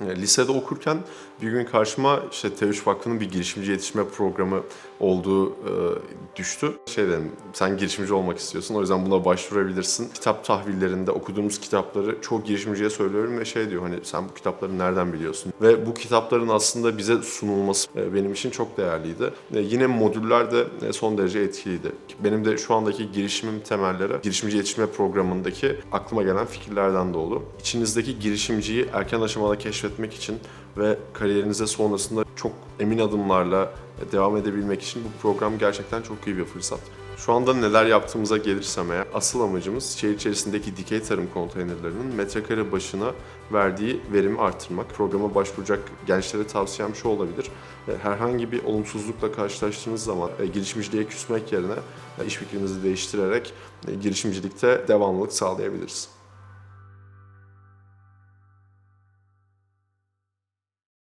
E, Lisede okurken bir gün karşıma işte T3 Vakfı'nın bir girişimci yetişme programı olduğu e, düştü. Şey dedim, sen girişimci olmak istiyorsun o yüzden buna başvurabilirsin. Kitap tahvillerinde okuduğumuz kitapları çoğu girişimciye söylüyorum ve şey diyor hani sen bu kitapları nereden biliyorsun? Ve bu kitapların aslında bize sunulması e, benim için çok değerliydi. E, Yine modüller de e, son derece etkiliydi. Benim de şu andaki girişimim temelleri girişimci yetişme programındaki aklıma gelen fikirlerden dolu. İçinizdeki girişimciyi erken aşamada keşfetmek için ve kariyerinize sonrasında çok emin adımlarla devam edebilmek için bu program gerçekten çok iyi bir fırsat. Şu anda neler yaptığımıza gelirsem eğer, asıl amacımız şehir içerisindeki dikey tarım konteynerlarının metrekare başına verdiği verimi arttırmak. Programa başvuracak gençlere tavsiyem şu olabilir. E, Herhangi bir olumsuzlukla karşılaştığınız zaman e, girişimciliğe küsmek yerine e, iş fikrinizi değiştirerek girişimcilikte devamlılık sağlayabiliriz.